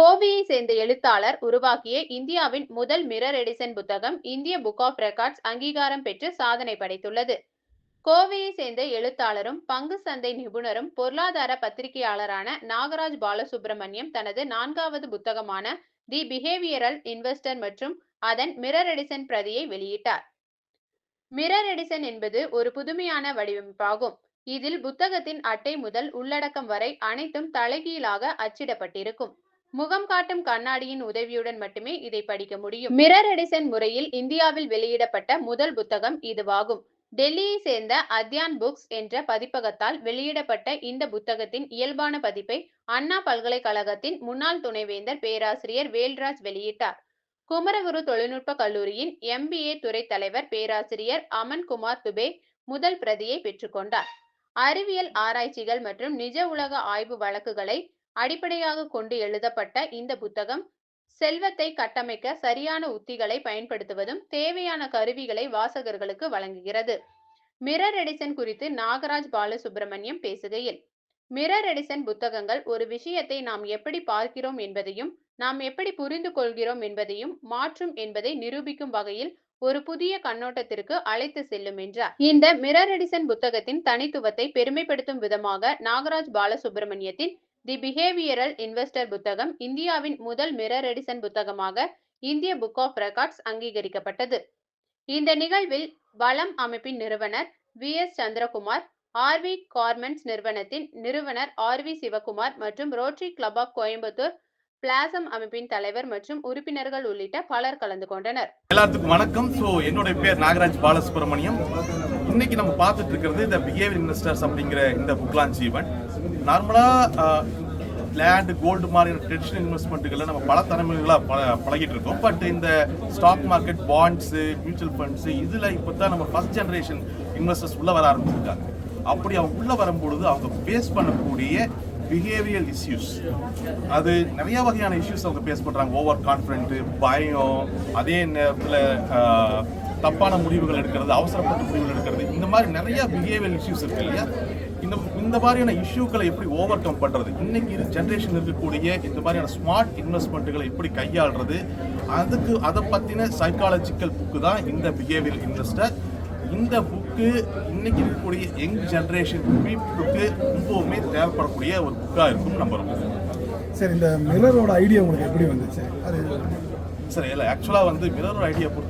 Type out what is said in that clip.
கோவையை சேர்ந்த எழுத்தாளர் உருவாக்கிய இந்தியாவின் முதல் மிரர் எடிசன் புத்தகம் இந்திய புக் ஆஃப் ரெக்கார்ட்ஸ் அங்கீகாரம் பெற்று சாதனை படைத்துள்ளது. கோவையை சேர்ந்த எழுத்தாளரும் பங்கு சந்தை நிபுணரும் பொருளாதார பத்திரிகையாளரான நாகராஜ் பாலசுப்ரமணியம் தனது நான்காவது புத்தகமான தி பிஹேவியரல் இன்வெஸ்டர் மற்றும் அதன் மிரர் எடிசன் பிரதியை வெளியிட்டார். மிரர் எடிசன் என்பது ஒரு புதுமையான வடிவமைப்பாகும். இதில் புத்தகத்தின் அட்டை முதல் உள்ளடக்கம் வரை அனைத்தும் தலைகீழாக அச்சிடப்பட்டிருக்கும். முகம் காட்டும் கண்ணாடியின் உதவியுடன் மட்டுமே இதை படிக்க முடியும். மிரர் எடிசன் முறையில் இந்தியாவில் வெளியிடப்பட்ட முதல் புத்தகம் இதுவாகும். டெல்லியை சேர்ந்த அத்யான் புக்ஸ் என்ற பதிப்பகத்தால் வெளியிடப்பட்ட இந்த புத்தகத்தின் இயல்பான பதிப்பை அண்ணா பல்கலைக்கழகத்தின் முன்னாள் துணைவேந்தர் பேராசிரியர் வேல்ராஜ் வெளியிட்டார். குமரகுரு தொழில்நுட்ப கல்லூரியின் எம்பிஏ துறை தலைவர் பேராசிரியர் அமன்குமார் துபே முதல் பிரதியை பெற்றுக்கொண்டார் அறிவியல் ஆராய்ச்சிகள் மற்றும் நிஜ உலக ஆய்வு வழக்குகளை அடிப்படையாக கொண்டு எழுதப்பட்ட இந்த புத்தகம் செல்வத்தை கட்டமைக்க சரியான உத்திகளை பயன்படுத்துவதும் தேவையான கருவிகளை வாசகர்களுக்கு வழங்குகிறது. மிரர் எடிசன் குறித்து நாகராஜ் பாலசுப்ரமணியம் பேசுகையில் மிரர் எடிசன் புத்தகங்கள் ஒரு விஷயத்தை நாம் எப்படி பார்க்கிறோம் என்பதையும் நாம் எப்படி புரிந்து கொள்கிறோம் என்பதையும் மாற்றும் என்பதை நிரூபிக்கும் வகையில் ஒரு புதிய கண்ணோட்டத்திற்கு அழைத்து செல்லும் என்றார். இந்த மிரர் எடிசன் புத்தகத்தின் தனித்துவத்தை பெருமைப்படுத்தும் விதமாக நாகராஜ் பாலசுப்ரமணியத்தின் தி பிஹேவியரல் இன்வெஸ்டர் புத்தகம் இந்தியாவின் முதல் மிரர் எடிசன் புத்தகமாக இந்திய புக் ஆஃப் ரெக்கார்ட்ஸ் அங்கீகரிக்கப்பட்டது. இந்த நிகழ்வில் வளம் அமைப்பின் நிறுவனர் V S Chandrakumar RV garments நிறுவனத்தின் நிறுவனர் ஆர் வி சிவகுமார் மற்றும் rotary club of Coimbatore blossom அமைப்பின் தலைவர் மற்றும் உறுப்பினர்கள் உள்ளிட்ட பலர் கலந்து கொண்டனர். எல்லாத்துக்கும் வணக்கம். ஸோ என்னுடைய பேர் நாகராஜ் பாலசுப்ரமணியம். இன்னைக்கு நம்ம பார்த்துட்டு இருக்கிறது இந்த பிஹேவியர் இன்வெஸ்டர்ஸ் அப்படிங்கிற இந்த புக் லான்ச் ஈவெண்ட் நார்மலாக லேண்டு கோல்டு மாதிரியான ட்ரெடிஷனல் இன்வெஸ்ட்மெண்ட்டுகளை நம்ம பல தலைமுறைகளாக ப பழகிட்டு இருக்கோம். பட் இந்த stock market bonds mutual funds இதில் இப்போ தான் நம்ம ஃபர்ஸ்ட் ஜென்ரேஷன் இன்வெஸ்டர்ஸ் உள்ளே வர ஆரம்பிச்சிருக்காங்க. அப்படி அவங்க உள்ளே வரும்பொழுது அவங்க ஃபேஸ் பண்ணக்கூடிய பிஹேவியல் இஷ்யூஸ் அது நிறைய வகையான இஷ்யூஸ் அவங்க பேஸ் பண்ணுறாங்க ஓவர் கான்ஃபிடென்ட்டு பயம் அதே நேரத்தில் தப்பான முடிவுகள் எடுக்கிறது அவசரப்பட்ட முடிவுகள் எடுக்கிறது இந்த மாதிரி நிறைய பிஹேவியல் இஷ்யூஸ் இருக்கு இல்லையா? இந்த இந்த மாதிரியான இஷ்யூக்களை எப்படி ஓவர் கம் பண்ணுறது இன்னைக்கு ஜென்ரேஷன் இருக்கக்கூடிய இந்த மாதிரியான ஸ்மார்ட் இன்வெஸ்ட்மெண்ட்டுகளை எப்படி கையாளுறது? அதுக்கு அதை பற்றின சைக்காலஜிக்கல் புக்கு தான் இந்த பிஹேவியல் இன்வெஸ்டர் இந்த புக்கு இன்னைக்கு இருக்கக்கூடிய யங் ஜென்ரேஷன் பீப்புளுக்கு ரொம்பவுமே தேவைப்படக்கூடிய ஒரு புக்காக இருக்கும் நம்புறோம் சரி இந்த மிரரோட ஐடியா உங்களுக்கு எப்படி வந்துச்சு? அது சரி இல்லை ஆக்சுவலாக வந்து மிரர் ஐடியா பொறுத்த